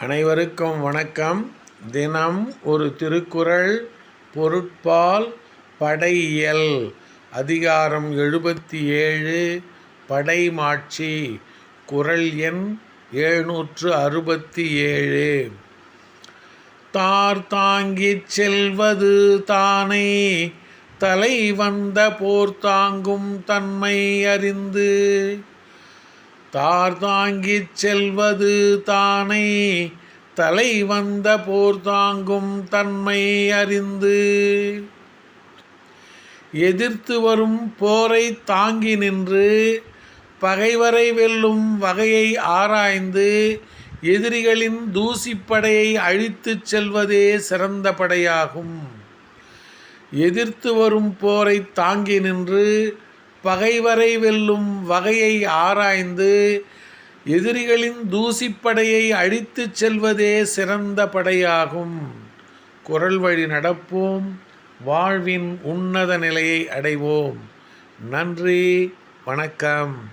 அனைவருக்கும் வணக்கம். தினம் ஒரு திருக்குறள் பொருட்பால் படையியல். அதிகாரம் எழுபத்தி ஏழு படைமாட்சி. குறள் எண் எழுநூற்று அறுபத்தி ஏழு தார் தாங்கிச் செல்வது தானே. தலை வந்த போர் தாங்கும் தன்மை அறிந்து. தார் தாங்கிச் செல்வது தானே. தலை வந்த போர் தாங்கும் தன்மை அறிந்து. எதிர்த்து வரும் போரை தாங்கி நின்று பகைவரை வெல்லும் வகையை ஆராய்ந்து எதிரிகளின் தூசிப்படையை அழித்துச் செல்வதே சிறந்த படையாகும். எதிர்த்து வரும் போரை தாங்கி நின்று பகைவரை வெல்லும் வகையை ஆராய்ந்து எதிரிகளின் தூசிப்படையை அழித்துச் செல்வதே சிறந்த படையாகும். குரல் வழி நடப்போம் வாழ்வின் உன்னத நிலையை அடைவோம். நன்றி வணக்கம்.